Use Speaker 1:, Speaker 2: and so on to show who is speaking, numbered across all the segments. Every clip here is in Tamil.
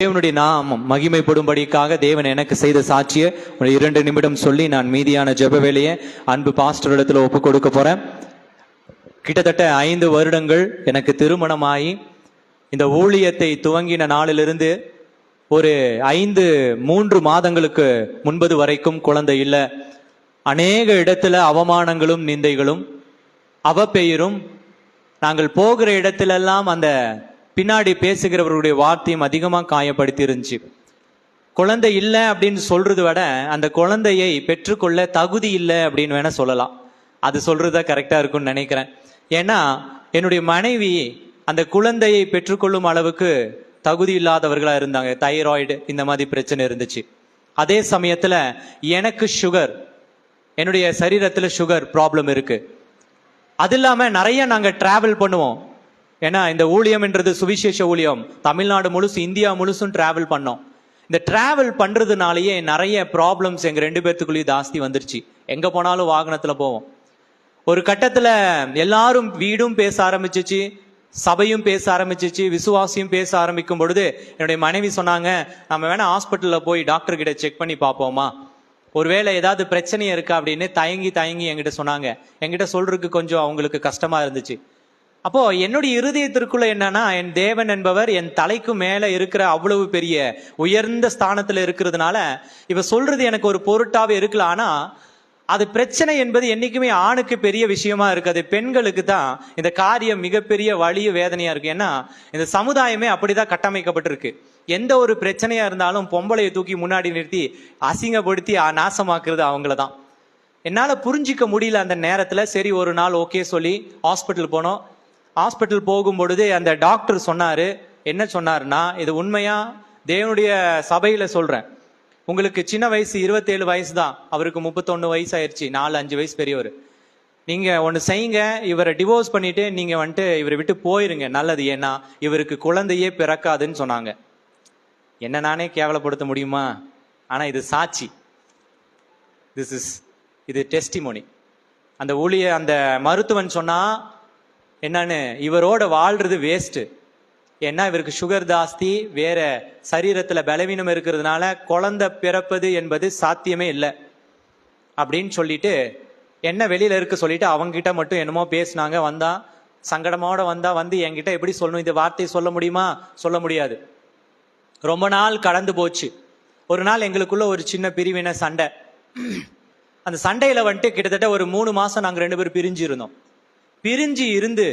Speaker 1: தேவனுடைய நாமம் மகிமைப்படும்படிக்காக தேவன் எனக்கு செய்த சாட்சியை ஒரு இரண்டு நிமிடம் சொல்லி நான் மீதியான ஜெப வேலையை அன்பு பாஸ்டர் இடத்துல ஒப்பு கொடுக்க போறேன். கிட்டத்தட்ட ஐந்து வருடங்கள் எனக்கு திருமணமாகி இந்த ஊழியத்தை துவங்கின நாளிலிருந்து ஒரு ஐந்து மூன்று மாதங்களுக்கு முன்பது வரைக்கும் குழந்தை இல்லை. அநேக இடத்துல அவமானங்களும் நிந்தைகளும் அவப்பெயரும் நாங்கள் போகிற இடத்திலெல்லாம் அந்த பின்னாடி பேசுகிறவர்களுடைய வார்த்தையும் அதிகமாக காயப்படுத்தி இருந்துச்சு குழந்தை இல்லை அப்படின்னு சொல்றதை விட அந்த குழந்தையை பெற்றுக்கொள்ள தகுதி இல்லை அப்படின்னு வேணா சொல்லலாம். அது சொல்றதா கரெக்டாக இருக்கும்னு நினைக்கிறேன். ஏன்னா என்னுடைய மனைவி அந்த குழந்தையை பெற்றுக்கொள்ளும் அளவுக்கு தகுதி இல்லாதவர்களாக இருந்தாங்க. தைராய்டு இந்த மாதிரி பிரச்சனை இருந்துச்சு. அதே சமயத்தில் எனக்கு சுகர் என்னுடைய சரீரத்தில் சுகர் ப்ராப்ளம் இருக்கு. அது இல்லாமல் நிறைய நாங்கள் டிராவல் பண்ணுவோம். ஏன்னா இந்த ஊழியம்ன்றது சுவிசேஷ ஊழியம். தமிழ்நாடு முழுசு இந்தியா முழுசும் டிராவல் பண்ணோம். இந்த டிராவல் பண்றதுனாலயே நிறைய ப்ராப்ளம்ஸ் எங்கள் ரெண்டு பேர்த்துக்குள்ளேயும் ஜாஸ்தி வந்துருச்சு. எங்கே போனாலும் வாகனத்தில் போவோம். ஒரு கட்டத்தில் எல்லாரும் வீடும் பேச ஆரம்பிச்சிச்சு சபையும் பேச ஆரம்பிச்சிச்சு விசுவாசியும் பேச ஆரம்பிக்கும் பொழுது என்னுடைய மனைவி சொன்னாங்க நம்ம வேணா ஹாஸ்பிட்டலில் போய் டாக்டர் கிட்ட செக் பண்ணி பார்ப்போமா ஒருவேளை ஏதாவது பிரச்சனை இருக்கா? அப்படின்னு தயங்கி தயங்கி என்கிட்ட சொன்னாங்க. என்கிட்ட சொல்றதுக்கு கொஞ்சம் அவங்களுக்கு கஷ்டமா இருந்துச்சு. அப்போ என்னுடைய இருதயத்திற்குள்ள என்னன்னா என் தேவன் என்பவர் என் தலைக்கு மேல இருக்கிற அவ்வளவு பெரிய உயர்ந்த ஸ்தானத்துல இருக்கிறதுனால இவ சொல்றது எனக்கு ஒரு பொருட்டாவே இருக்கலாம் ஆனா அது பிரச்சனை என்பது என்றைக்குமே ஆணுக்கு பெரிய விஷயமா இருக்காது. பெண்களுக்கு தான் இந்த காரியம் மிகப்பெரிய வலிய வேதனையா இருக்கு. ஏன்னா இந்த சமுதாயமே அப்படிதான் கட்டமைக்கப்பட்டிருக்கு. எந்த ஒரு பிரச்சனையா இருந்தாலும் பொம்பளையை தூக்கி முன்னாடி நிறுத்தி அசிங்கப்படுத்தி நாசமாக்குறது அவங்கள தான். என்னால புரிஞ்சிக்க முடியல அந்த நேரத்துல. சரி ஒரு நாள் ஓகே சொல்லி ஹாஸ்பிட்டல் போனோம். ஹாஸ்பிட்டல் போகும்பொழுது அந்த டாக்டர் சொன்னாரு என்ன சொன்னாருன்னா இது உண்மையா? தேவனுடைய சபையில சொல்றேன். உங்களுக்கு சின்ன வயசு இருபத்தேழு வயசு தான் அவருக்கு முப்பத்தொன்னு வயசு ஆயிடுச்சு நாலு அஞ்சு வயசு பெரியவர். நீங்க ஒன்று செய்யுங்க இவரை டிவோர்ஸ் பண்ணிட்டு நீங்க வந்துட்டு இவரை விட்டு போயிருங்க. நல்லது ஏன்னா இவருக்கு குழந்தையே பிறக்காதுன்னு சொன்னாங்க. என்ன நானே கேவலப்படுத்த முடியுமா? ஆனா இது சாட்சி. திஸ் இஸ் இது டெஸ்டிமோனி அந்த ஊழிய அந்த மருத்துவன் சொன்னா என்னன்னு இவரோட வாழ்றது வேஸ்ட்டு ஏன்னா இவருக்கு சுகர் ஜாஸ்தி வேற சரீரத்தில் பலவீனம் இருக்கிறதுனால குழந்தை பிறப்பது என்பது சாத்தியமே இல்லை. அப்படின்னு சொல்லிட்டு என்ன வெளியில இருக்க சொல்லிட்டு அவங்ககிட்ட மட்டும் என்னமோ பேசினாங்க வந்தா சங்கடமோட வந்தா வந்து என்கிட்ட எப்படி சொல்லணும் இந்த வார்த்தையை சொல்ல முடியுமா? சொல்ல முடியாது. ரொம்ப நாள் கடந்து போச்சு. ஒரு நாள் எங்களுக்குள்ள ஒரு சின்ன பிரிவின சண்டை. அந்த சண்டையில வந்துட்டு கிட்டத்தட்ட ஒரு மூணு மாசம் நாங்கள் ரெண்டு பேரும் பிரிஞ்சு இருந்தோம் பிரிஞ்சு இருந்து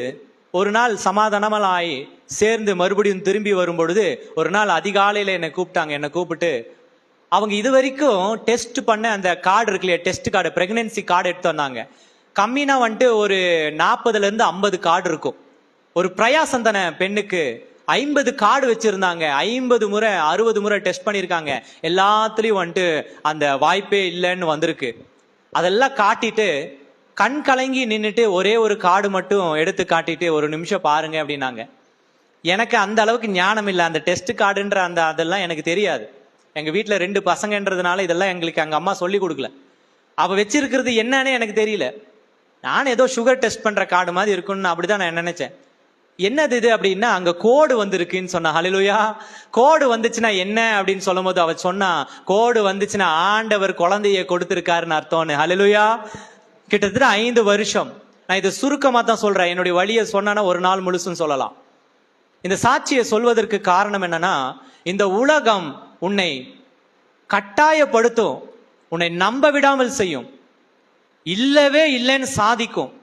Speaker 1: ஒரு நாள் சமாதானமெல்லாம் ஆகி சேர்ந்து மறுபடியும் திரும்பி வரும் பொழுது ஒரு நாள் அதிகாலையில் என்னை கூப்பிட்டாங்க. என்னை கூப்பிட்டு அவங்க இது வரைக்கும் டெஸ்ட் பண்ண அந்த கார்டு இருக்கு இல்லையா டெஸ்ட் கார்டு ப்ரெக்னென்சி கார்டு எடுத்து வந்தாங்க. கம்மினா வந்துட்டு ஒரு நாற்பதுலேருந்து ஐம்பது கார்டு இருக்கும். ஒரு பிரயாசந்தன பெண்ணுக்கு ஐம்பது கார்டு வச்சுருந்தாங்க. ஐம்பது முறை அறுபது முறை டெஸ்ட் பண்ணியிருக்காங்க. எல்லாத்துலேயும் வந்துட்டு அந்த வாய்ப்பே இல்லைன்னு வந்திருக்கு. அதெல்லாம் காட்டிட்டு கண் கலங்கி நின்றுட்டு ஒரே ஒரு காடு மட்டும் எடுத்து காட்டிட்டு ஒரு நிமிஷம் பாருங்க அப்படின்னாங்க. எனக்கு அந்த அளவுக்கு ஞானம் இல்லை. அந்த டெஸ்ட் கார்டுன்ற அந்த அதெல்லாம் எனக்கு தெரியாது. எங்க வீட்டில் ரெண்டு பசங்கன்றதுனால இதெல்லாம் எங்களுக்கு எங்கள் அம்மா சொல்லி கொடுக்கல. அவ வச்சிருக்கிறது என்னன்னு எனக்கு தெரியல. நான் ஏதோ சுகர் டெஸ்ட் பண்ற கார்டு மாதிரி இருக்கும்னு அப்படிதான் நான் நினைச்சேன். என்னது இது அப்படின்னா அங்க கோடு வந்திருக்குன்னு சொன்னா ஹலிலுயா கோடு வந்துச்சுன்னா என்ன? அப்படின்னு சொல்லும் போது அவ சொன்னா கோடு வந்துச்சுன்னா ஆண்டவர் குழந்தைய கொடுத்திருக்காருன்னு அர்த்தம்னு. ஹலிலுயா கிட்டத்தட்ட ஐந்து வருஷம். நான் இதை சுருக்கமாக தான் சொல்கிறேன் என்னுடைய வழியை சொன்னா ஒரு நாள் முழுசும் சொல்லலாம். இந்த சாட்சியை சொல்வதற்கு காரணம் என்னன்னா இந்த உலகம் உன்னை கட்டாயப்படுத்தும். உன்னை நம்ப விடாமல் செய்யும். இல்லவே இல்லைன்னு சாதிக்கும்.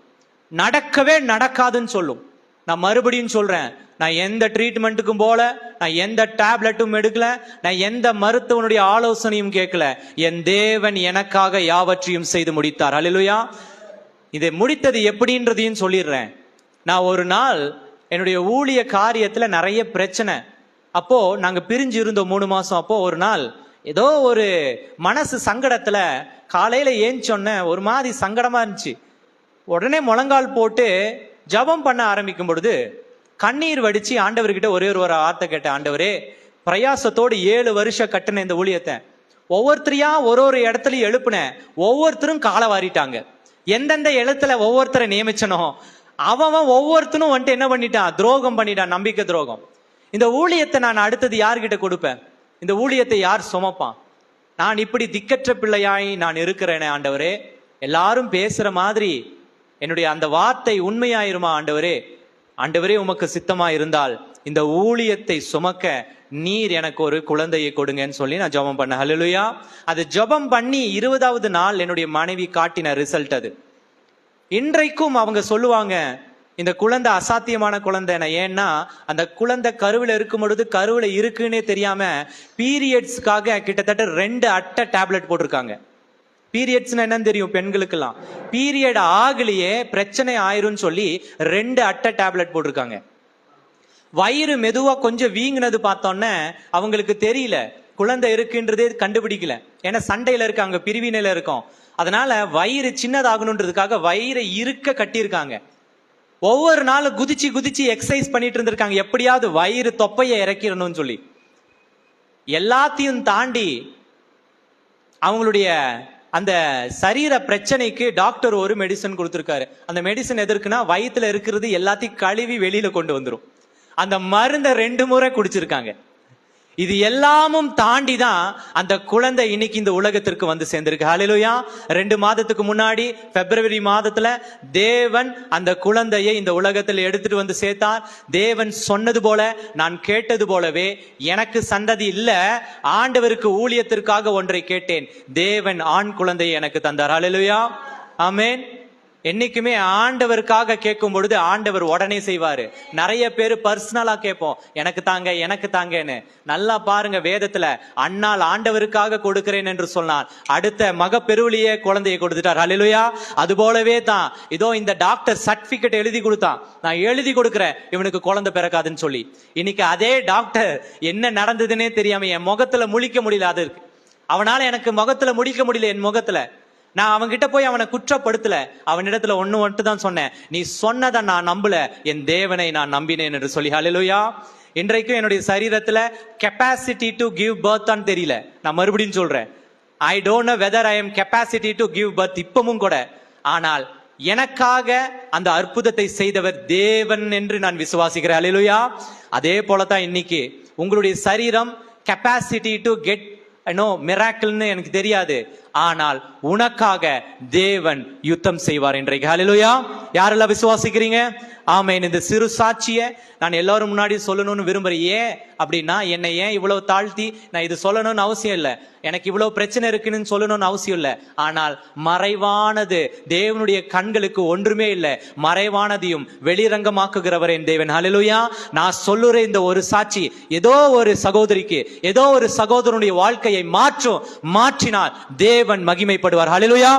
Speaker 1: நடக்கவே நடக்காதுன்னு சொல்லும். நான் மறுபடியும் சொல்றேன். நான் எந்த ட்ரீட்மெண்ட்டுக்கும் போல நான் எந்த டேப்லெட்டும் எடுக்கல நான் எந்த மருத்துவனுடைய ஆலோசனையும் கேட்கல. என் தேவன் எனக்காக யாவற்றையும் செய்து முடித்தார். அலிலுயா இதை முடித்தது எப்படின்றதையும் சொல்லிடுறேன். நான் ஒரு நாள் என்னுடைய ஊழிய காரியத்துல நிறைய பிரச்சனை. அப்போ நாங்க பிரிஞ்சு இருந்தோம் மூணு மாசம். அப்போ ஒரு நாள் ஏதோ ஒரு மனசு சங்கடத்துல காலையில ஏஞ்சொன்ன ஒரு மாதிரி சங்கடமா இருந்துச்சு. உடனே முழங்கால் போட்டு ஜெபம் பண்ண ஆரம்பிக்கும் பொழுது கண்ணீர் வடிச்சு ஆண்டவர்கிட்ட ஒரே ஒரு ஒரு வார்த்தை கேட்ட ஆண்டவரே பிரயாசத்தோடு ஏழு வருஷம் கட்டின இந்த ஊழியத்தை. ஒவ்வொருத்தரையா ஒரு ஒரு இடத்துலையும் எழுப்புனேன். ஒவ்வொருத்தரும் காலை வாரிட்டாங்க எந்தெந்த இடத்துல ஒவ்வொருத்தரை நியமிச்சனோ அவன் ஒவ்வொருத்தனும் வந்துட்டு என்ன பண்ணிட்டான்? துரோகம் பண்ணிட்டான் நம்பிக்கை துரோகம். இந்த ஊழியத்தை நான் அடுத்தது யார்கிட்ட கொடுப்பேன்? இந்த ஊழியத்தை யார் சுமப்பான்? நான் இப்படி திக்கற்ற பிள்ளையாய் நான் இருக்கிறேனே ஆண்டவரே. எல்லாரும் பேசுற மாதிரி என்னுடைய அந்த வார்த்தை உண்மையாயிருமா ஆண்டவரே? ஆண்டவரே உமக்கு சித்தமா இருந்தால் இந்த ஊழியத்தை சுமக்க நீர் எனக்கு ஒரு குழந்தையை கொடுங்கன்னு சொல்லி நான் ஜெபம் பண்ணேன். ஹலலுயா அது ஜெபம் பண்ணி இருபதாவது நாள் என்னுடைய மனைவி காட்டின ரிசல்ட் அது. இன்றைக்கும் அவங்க சொல்லுவாங்க இந்த குழந்தை அசாத்தியமான குழந்தை ஏன்னா அந்த குழந்தை கருவில் இருக்கும் பொழுது கருவில் இருக்குன்னே தெரியாம பீரியட்ஸ்க்காக கிட்டத்தட்ட ரெண்டு அட்டை டேப்லெட் போட்டிருக்காங்க. பீரியட்ஸ்னா என்னன்னு தெரியும் பெண்களுக்கெல்லாம். பீரியட் ஆகலையே பிரச்சனை ஆயிரும்னு சொல்லி ரெண்டு அட்டை டேப்லெட் போட்டிருக்காங்க. வயிறு மெதுவா கொஞ்சம் வீங்கினது பார்த்தோன்னே அவங்களுக்கு தெரியல. குழந்தை இருக்குன்றதே கண்டுபிடிக்கல. ஏன்னா சண்டையில இருக்காங்க பிரிவினையில இருக்கும். அதனால வயிறு சின்னதாகணுன்றதுக்காக வயிறை இருக்க கட்டியிருக்காங்க. ஒவ்வொரு நாளும் குதிச்சு குதிச்சு எக்ஸசைஸ் பண்ணிட்டு இருந்திருக்காங்க. எப்படியாவது வயிறு தொப்பையை இறக்கிடணும்னு சொல்லி. எல்லாத்தையும் தாண்டி அவங்களுடைய அந்த சரீர பிரச்சனைக்கு டாக்டர் ஒரு மெடிசன் கொடுத்துருக்காரு. அந்த மெடிசன் எதற்குன்னா வயிற்றுல இருக்கிறது எல்லாத்தையும் கழுவி வெளியில கொண்டு வந்துடும் அந்த மருந்தை ரெண்டு முறை குடிச்சிருக்காங்க. இது எல்லாமும் தாண்டி தான் அந்த குழந்தை இன்னைக்கு இந்த உலகத்திற்கு வந்து சேர்ந்திருக்கு. ஹலிலுயா ரெண்டு மாதத்துக்கு முன்னாடி பிப்ரவரி மாதத்துல தேவன் அந்த குழந்தையை இந்த உலகத்தில் எடுத்துட்டு வந்து சேர்த்தார். தேவன் சொன்னது போல நான் கேட்டது போலவே எனக்கு சந்ததி இல்ல ஆண்டவருக்கு ஊழியத்திற்காக ஒன்றை கேட்டேன். தேவன் ஆண் குழந்தையை எனக்கு தந்தார். ஹலிலுயா ஆமென் என்னைக்குமே ஆண்டவருக்காக கேட்கும் பொழுது ஆண்டவர் உடனே செய்வாரு. நிறைய பேர் பர்சனலா கேட்போம். எனக்கு தாங்க எனக்கு தாங்கன்னு. நல்லா பாருங்க வேதத்துல அண்ணால் ஆண்டவருக்காக கொடுக்கிறேன் என்று சொன்னான் அடுத்த மக பெருவழியே குழந்தையை கொடுத்துட்டார். அலிலுயா அது போலவே தான். இதோ இந்த டாக்டர் சர்டிபிகேட் எழுதி கொடுத்தான். நான் எழுதி கொடுக்குறேன். இவனுக்கு குழந்தை பிறக்காதுன்னு சொல்லி. இன்னைக்கு அதே டாக்டர் என்ன நடந்ததுன்னே தெரியாம என் முகத்துல முழிக்க முடியல அது இருக்கு. அவனால எனக்கு முகத்துல முடிக்க முடியல என் முகத்துல. நான் அவன்கிட்ட போய் அவனை குற்றப்படுத்தல. அவனிடத்துல ஒண்ணு மட்டும் தான் சொன்னேன். நீ சொன்னதை நான் நம்பல. என் தேவனை நான் நம்பினேன் என்று சொல்லி. ஹalleluya இன்றைக்கும் என்னுடைய சரீரத்துல கெப்பாசிட்டி டு கிவ் பர்த்தான் தெரியல. நான் மறுபடியும் சொல்றேன். I don't know whether I am capacity to give birth இப்பவும் கூட. ஆனால் எனக்காக அந்த அற்புதத்தை செய்தவர் தேவன் என்று நான் விசுவாசிக்கிறேன். ஹalleluya அதே போல தான் இன்னைக்கு உங்களுடைய சரீரம் கெப்பாசிட்டி டு கெட் நோ மிராக்கிள்னு எனக்கு தெரியாது. ஆனால் உனக்காக தேவன் யுத்தம் செய்வார் இன்றைக்கு. ஹலிலுயா யாரெல்லாம் விசுவாசிக்கிறீங்க? ஆமென். இந்த சிறு சாட்சியை நான் எல்லாரும் முன்னாடி சொல்லணும்னு விரும்புறேன். ஏன் அப்படின்னா என்னை ஏன் இவ்வளவு தாழ்த்தி நான் இது சொல்லணும்னு அவசியம் இல்லை. எனக்கு இவ்வளவு பிரச்சனை இருக்குன்னு சொல்லணும்னு அவசியம் இல்லை. ஆனால் மறைவானது தேவனுடைய கண்களுக்கு ஒன்றுமே இல்லை. மறைவானதையும் வெளிரங்கமாக்குகிறவர் என் தேவன். ஹalleluya நான் சொல்லுற இந்த ஒரு சாட்சி ஏதோ ஒரு சகோதரிக்கு ஏதோ ஒரு சகோதரனுடைய வாழ்க்கையை மாற்றும் மாற்றினால் தேவன் மகிமைப்படுவார் ஹலிலுயா